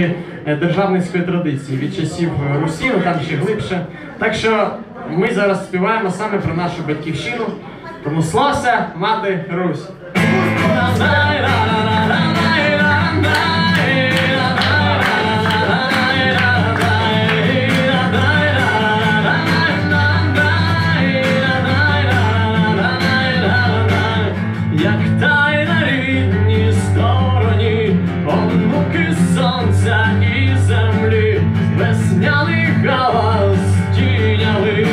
нашої е, державницької традиції від часів е, Русі, ну там ще глибше. Так що ми зараз співаємо саме про нашу батьківщину. Тому слався, мати Русь! Як тайна онуки сонця і землі, весняний галас тіняли.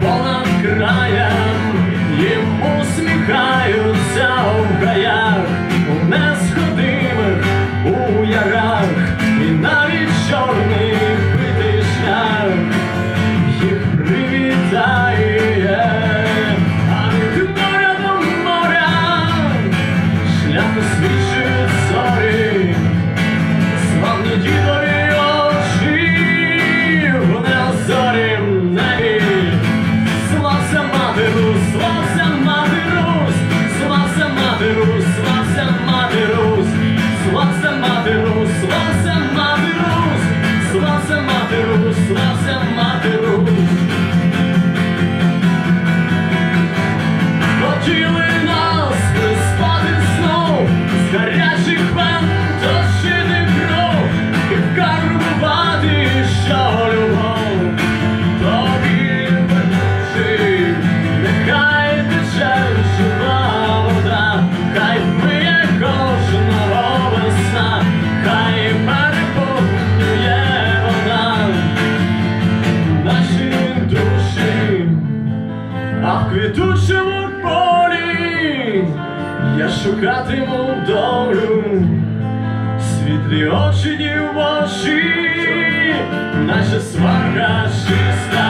Понад краєм їм усміхаються в гаях, у несходимих у ярах, і навіть чорний битий їх привітає, квітучому полі я шукатиму долю, світлі очі ваші, наша сварка чиста.